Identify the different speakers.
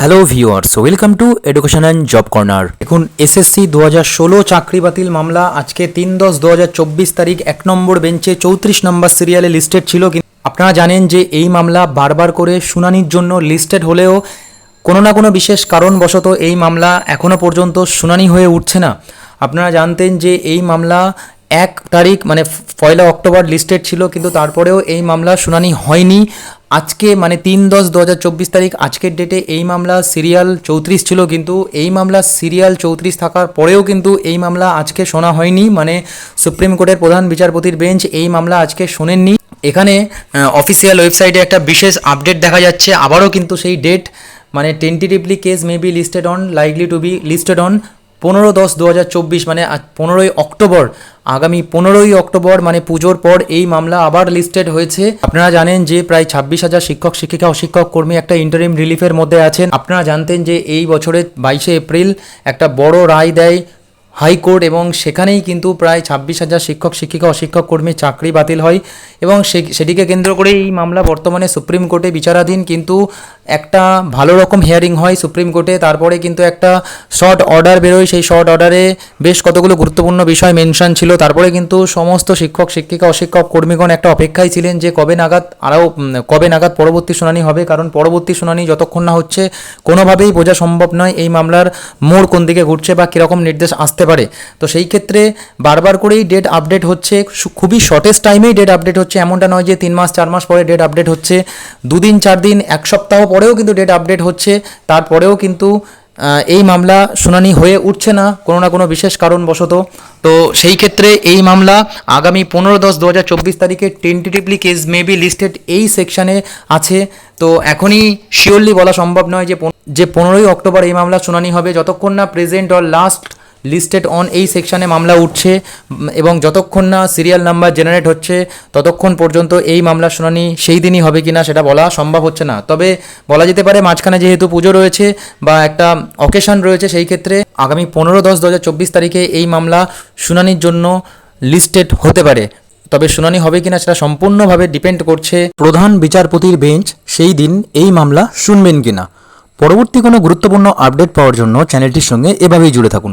Speaker 1: Hello viewers welcome to education and job corner এখন SSC দু হাজার ষোলো চাকরি বাতিল মামলা আজকে তিন দশ দু হাজার চব্বিশ তারিখ, এক নম্বর বেঞ্চে চৌত্রিশ নম্বর সিরিয়ালে লিস্টেড ছিল কিন্তু আপনারা জানেন যে এই মামলা বারবার করে শুনানির জন্য লিস্টেড হলেও কোনো না কোনো বিশেষ কারণবশত এই মামলা এখনও পর্যন্ত শুনানি হয়ে উঠছে না। আপনারা জানতেন যে এই মামলা এক তারিখ মানে পয়লা অক্টোবর লিস্টেড ছিল, কিন্তু তারপরেও এই মামলা শুনানি হয়নি। আজকে মানে তিন দশ দু হাজার চব্বিশ তারিখ, আজকের ডেটে এই মামলা সিরিয়াল চৌত্রিশ ছিল কিন্তু এই মামলা সিরিয়াল চৌত্রিশ থাকার পরেও কিন্তু এই মামলা আজকে শোনা হয়নি। মানে সুপ্রিম কোর্টের প্রধান বিচারপতির বেঞ্চ এই মামলা আজকে শোনেননি। এখানে অফিসিয়াল ওয়েবসাইটে একটা বিশেষ আপডেট দেখা যাচ্ছে। আবারও কিন্তু সেই ডেট মানে tentatively case may be listed on likely to be listed on পনেরো দশ দু হাজার চব্বিশ মানে পনেরোই অক্টোবর, আগামী পনেরোই অক্টোবর মানে পুজোর পর এই মামলা আবার লিস্টেড হয়েছে। আপনারা জানেন যে প্রায় ছাব্বিশ হাজার শিক্ষক, শিক্ষিকা ও শিক্ষক কর্মী একটা ইন্টারিম রিলিফের মধ্যে আছেন। আপনারা জানতেন যে এই বছরের বাইশে এপ্রিল একটা বড় রায় দেয় হাইকোর্ট এবং সেখানেই কিন্তু প্রায় ছাব্বিশ হাজার শিক্ষক, শিক্ষিকা, অশিক্ষক শিক্ষক কর্মীর চাকরি বাতিল হয় এবং সেটিকে কেন্দ্র করে এই মামলা বর্তমানে সুপ্রিম কোর্টে বিচারাধীন। কিন্তু একটা ভালো রকম হিয়ারিং হয় সুপ্রিম কোর্টে, তারপরে কিন্তু একটা শর্ট অর্ডার বেরোয়। সেই শর্ট অর্ডারে বেশ কতগুলো গুরুত্বপূর্ণ বিষয় মেনশন ছিল। তারপরে কিন্তু সমস্ত শিক্ষক, শিক্ষিকা, অশিক্ষক কর্মীগণ একটা অপেক্ষায় ছিলেন যে কবে নাগাদ আরও, কবে নাগাদ পরবর্তী শুনানি হবে। কারণ পরবর্তী শুনানি যতক্ষণ না হচ্ছে, কোনোভাবেই বোঝা সম্ভব নয় এই মামলার মোড় কোন দিকে ঘুরছে বা কীরকম নির্দেশ আসতে পারে। তো সেই ক্ষেত্রে বারবার করেই ডেট আপডেট হচ্ছে। খুবই শর্টেস্ট টাইমেই ডেট আপডেট হচ্ছে। এমনটা নয় যে তিন মাস, চার মাস পরে ডেট আপডেট হচ্ছে। দুদিন, চার দিন, এক সপ্তাহ পরেও কিন্তু ডেট আপডেট হচ্ছে। তারপরেও কিন্তু এই মামলা শুনানি হয়ে উঠছে না, কোনো না কোনো বিশেষ কারণবশত। তো সেই ক্ষেত্রে এই মামলা আগামী পনেরো দশ দু হাজার চব্বিশ তারিখে tentatively case may be listed এই সেকশানে আছে। তো এখনই শিওরলি বলা সম্ভব নয় যে যে পনেরোই অক্টোবর এই মামলা শুনানি হবে। যতক্ষণ না present or last listed on এই সেকশনে মামলা উঠছে, এবং যতক্ষণ না সিরিয়াল নাম্বার জেনারেট হচ্ছে, ততক্ষণ পর্যন্ত এই মামলার শুনানি সেই দিনই হবে কিনা সেটা বলা সম্ভব হচ্ছে না। তবে বলা যেতে পারে মাঝখানে যেহেতু পুজো রয়েছে বা একটা অকেশন রয়েছে, সেই ক্ষেত্রে আগামী পনেরো দশ দু তারিখে এই মামলা শুনানির জন্য লিস্টেড হতে পারে। তবে শুনানি হবে কিনা সেটা সম্পূর্ণভাবে ডিপেন্ড করছে প্রধান বিচারপতির বেঞ্চ সেই দিন এই মামলা শুনবেন কিনা। পরবর্তী কোনো গুরুত্বপূর্ণ আপডেট পাওয়ার জন্য চ্যানেলটির সঙ্গে এভাবেই জুড়ে থাকুন।